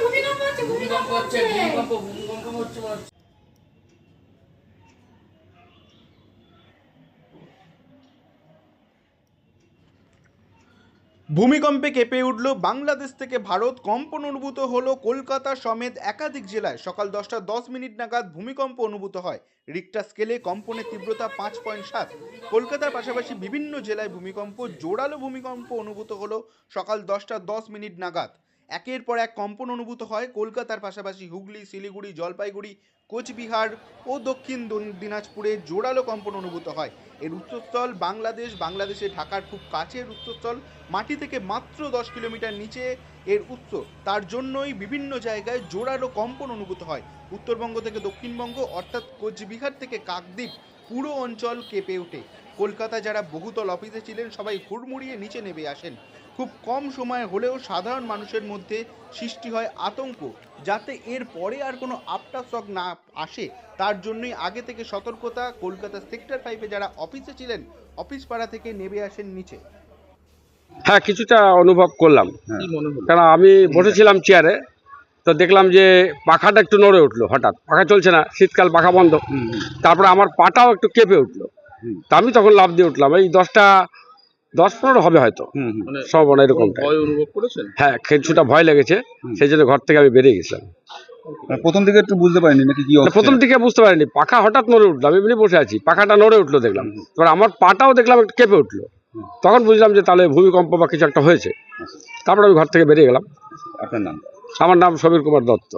ভূমিকম্প হচ্ছে ভূমিকম্প হচ্ছে ভূমিকম্প হচ্ছে। ভূমিকম্পে কেঁপে উঠল বাংলাদেশ থেকে ভারত। কম্পন অনুভূত হল কলকাতা সমেত একাধিক জেলায়। সকাল দশটা দশ মিনিট নাগাদ ভূমিকম্প অনুভূত হয়। রিক্টা স্কেলে কম্পনের তীব্রতা পাঁচ পয়েন্ট সাত। কলকাতার পাশাপাশি বিভিন্ন জেলায় ভূমিকম্প, জোরালো ভূমিকম্প অনুভূত হলো সকাল দশটা দশ মিনিট নাগাদ। একের পর এক কম্পন অনুভূত হয়। কলকাতার পাশাপাশি হুগলি, শিলিগুড়ি, জলপাইগুড়ি, কোচবিহার ও দক্ষিণ দন- দিনাজপুরে জোরালো কম্পন অনুভূত হয়। এর উৎসস্থল বাংলাদেশ। বাংলাদেশে ঢাকার খুব কাছের উৎসস্থল মাটি থেকে মাত্র দশ কিলোমিটার নিচে এর উৎস। তার জন্যই বিভিন্ন জায়গায় জোরালো কম্পন অনুভূত হয়। উত্তরবঙ্গ থেকে দক্ষিণবঙ্গ, অর্থাৎ কোচবিহার থেকে কাকদ্বীপ পুরো অঞ্চল কেঁপে ওঠে। কলকাতা যারা বহুতল অফিসে ছিলেন সবাই হুড়মুড়িয়ে নিচে নেমে আসেন। খুব কম সময় হলেও সাধারণ মানুষের মধ্যে সৃষ্টি হয় আতঙ্ক যাতে এর পরে আর কোনো আফটার শক না আসে। তার জন্যই আগে থেকে সতর্কতা কলকাতা সেক্টর ফাইভে যারা অফিসে ছিলেন অফিস পাড়া থেকে নেমে আসেন নিচে। হ্যাঁ কিছুটা অনুভব করলাম। কি মনে হলো? কারণ আমি বসেছিলাম চেয়ারে তো দেখলাম যে পাখাটা একটু নড়ে উঠল হঠাৎ। পাখা চলছে না শীতকাল পাখা বন্ধ। তারপরে আমার পাটাও একটু কেঁপে উঠল। তা আমি তখন লাভ দিয়ে উঠলাম। এই দশটা দশ পনেরো হবে হয়তো। মানে সব মানে এরকম কোনো ভয় অনুভব করেছেন? হ্যাঁ কিছুটা ভয় লেগেছে। সেই জন্য ঘর থেকে আমি বেরিয়ে গেছিলাম। মানে প্রথম দিকে একটু বুঝতে পারিনি নাকি কি প্রথম দিকে বুঝতে পারিনি। পাখা হঠাৎ নড়ে উঠল। আমি এমনি বসে আছি। পাখাটা নড়ে উঠল দেখলাম। এবার আমার পাটাও দেখলাম একটু কেঁপে উঠল। তখন বুঝলাম যে তাহলে ভূমিকম্প বা কিছু একটা হয়েছে। তারপরে আমি ঘর থেকে বেরিয়ে গেলাম। আপনার নাম? আমার নাম সমীর কুমার দত্ত।